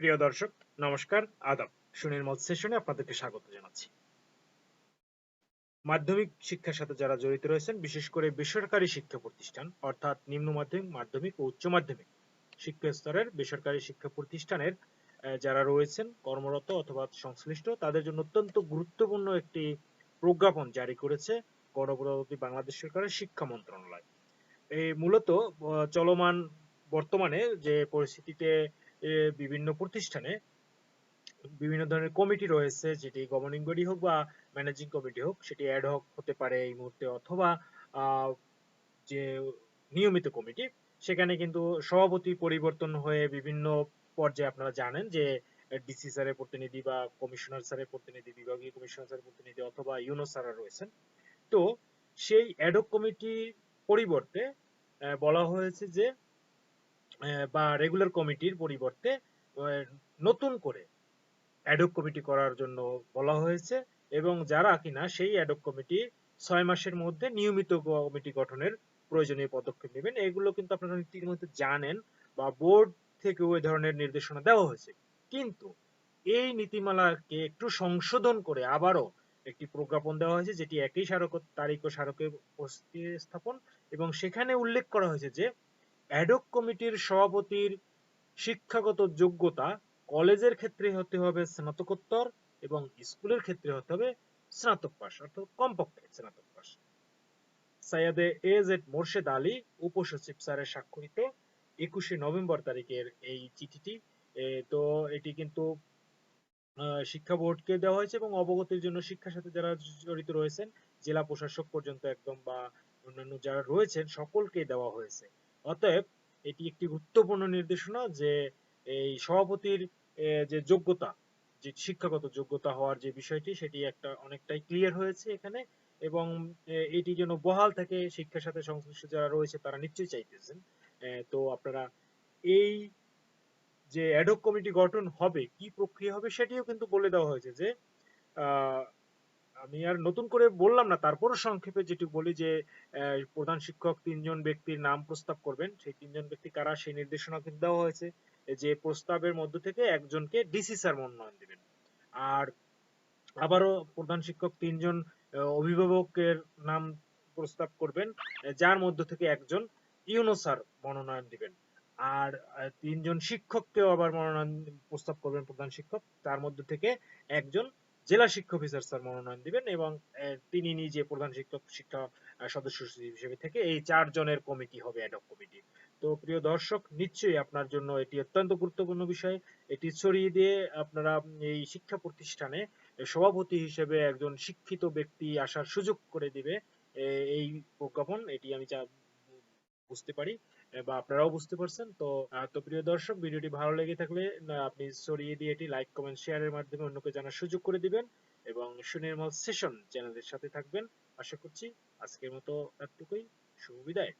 প্রিয় দর্শক, নমস্কার, আদাব। সুনির্মল সেশনে আপনাদেরকে স্বাগত জানাচ্ছি। মাধ্যমিক শিক্ষার সাথে যারা জড়িত রয়েছেন, বিশেষ করে বেসরকারি শিক্ষা প্রতিষ্ঠান, অর্থাৎ নিম্ন মাধ্যমিক মাধ্যমিক ও উচ্চ মাধ্যমিক শিক্ষা স্তরের বেসরকারি শিক্ষা প্রতিষ্ঠানের যারা রয়েছেন, কর্মরত অথবা সংশ্লিষ্ট, তাদের জন্য অত্যন্ত গুরুত্বপূর্ণ একটি প্রজ্ঞাপন জারি করেছে গণপ্রজাতন্ত্রী বাংলাদেশ সরকারের শিক্ষা মন্ত্রণালয়। এই মূলত চলমান বর্তমানে যে পরিস্থিতিতে বিভিন্ন প্রতিষ্ঠানে বিভিন্ন ধরনের কমিটি রয়েছে, যেটি গভর্নিং বডি হোক বা ম্যানেজিং কমিটি হোক, সেটি অ্যাড হক হতে পারে এই মুহূর্তে অথবা যে নিয়মিত কমিটি, সেখানে কিন্তু সভাপতি পরিবর্তন হয়ে বিভিন্ন পর্যায়ে আপনারা জানেন যে ডিসি স্যারের প্রতিনিধি বা কমিশনার স্যারের প্রতিনিধি, বিভাগীয় কমিশনার স্যারের প্রতিনিধি অথবা ইউনো স্যাররা রয়েছেন। তো সেই অ্যাডক কমিটি পরিবর্তে বলা হয়েছে যে বা রেগুলার কমিটির পরিবর্তে নতুন করে অ্যাডক কমিটি করার জন্য বলা হয়েছে এবং যারা কিনা সেই অ্যাডক কমিটি ছয় মাসের মধ্যে নিয়মিত কমিটি গঠনের প্রয়োজনীয় পদক্ষেপ নেবেন। এগুলো কিন্তু আপনারা ইতিমধ্যে জানেন বা বোর্ড থেকে ওই ধরনের নির্দেশনা দেওয়া হয়েছে। কিন্তু এই নীতিমালাকে একটু সংশোধন করে আবারও একটি প্রজ্ঞাপন দেওয়া হয়েছে, যেটি একই স্মারক তারিখ ও স্মারকে স্থাপন এবং সেখানে উল্লেখ করা হয়েছে যে অ্যাডক কমিটির সভাপতির শিক্ষাগত যোগ্যতা কলেজের ক্ষেত্রে হতে হবে স্নাতকোত্তর এবং স্কুলের ক্ষেত্রে হতে হবে স্নাতক পাস অর্থাৎ কমপক্ষে স্নাতক পাস সৈয়দে এ জেড মোর্শেদ আলী, উপসচিব স্যারের স্বাক্ষরিত একুশে নভেম্বর তারিখের এই চিঠিটি তো এটি কিন্তু শিক্ষা বোর্ডকে দেওয়া হয়েছে এবং অবগতির জন্য শিক্ষার সাথে যারা জড়িত রয়েছেন, জেলা প্রশাসক পর্যন্ত একদম বা অন্যান্য যারা রয়েছেন সকলকে দেওয়া হয়েছে। অতএব এটি একটি গুরুত্বপূর্ণ নির্দেশনা যে এই সভাপতির যে যোগ্যতা, যে শিক্ষাগত যোগ্যতা হওয়ার যে বিষয়টি, সেটি একটা অনেকটাই ক্লিয়ার হয়েছে এখানে এবং এটি যেন বহাল থাকে শিক্ষার সাথে সংশ্লিষ্ট যারা রয়েছে তারা নিশ্চয়ই চাইতেছেন। তো আপনারা এই যে অ্যাডক কমিটি গঠন হবে, কি প্রক্রিয়া হবে সেটিও কিন্তু বলে দেওয়া হয়েছে যে আমি আর নতুন করে বললাম না, তারপরও সংক্ষেপে যেটি বলি যে প্রধান শিক্ষক তিনজন ব্যক্তির নাম প্রস্তাব করবেন। সেই তিনজন ব্যক্তি কারা সেই নির্দেশনা কিন্তু দেওয়া হয়েছে যে, প্রস্তাবের মধ্য থেকে একজনকে ডিসি স্যার মনোনয়ন দিবেন। আর আবারও প্রধান শিক্ষক তিনজন অভিভাবকের নাম প্রস্তাব করবেন, যার মধ্য থেকে একজন ইউনো স্যার মনোনয়ন দিবেন। আর তিনজন শিক্ষককেও আবার মনোনয়ন প্রস্তাব করবেন প্রধান শিক্ষক। তার মধ্যে থেকে একজন জেলা শিক্ষা অফিসার স্যার মনোনয়ন দিবেন এবং তিনি নিজে প্রধান শিক্ষক, শিক্ষা সদস্য হিসেবে থেকে এই চারজনের কমিটি হবে অ্যাডক কমিটি। তো প্রিয় দর্শক, নিশ্চয়ই আপনার জন্য এটি অত্যন্ত গুরুত্বপূর্ণ বিষয়। এটি ছড়িয়ে দিয়ে আপনারা এই শিক্ষা প্রতিষ্ঠানে সভাপতি হিসেবে একজন শিক্ষিত ব্যক্তি আসার সুযোগ করে দিবে এই প্রজ্ঞাপন। এটি আমি বুঝতে পারি বা আপনারাও বুঝতে পারছেন। তো তো প্রিয় দর্শক, ভিডিওটি ভালো লেগে থাকলে আপনি ছড়িয়ে দিয়ে এটি লাইক কমেন্ট শেয়ারের মাধ্যমে অন্যকে জানার সুযোগ করে দিবেন এবং সুনির্মল সেশন চ্যানেলের সাথে থাকবেন। আশা করছি আজকের মতো এতটুকুই। শুভ বিদায়।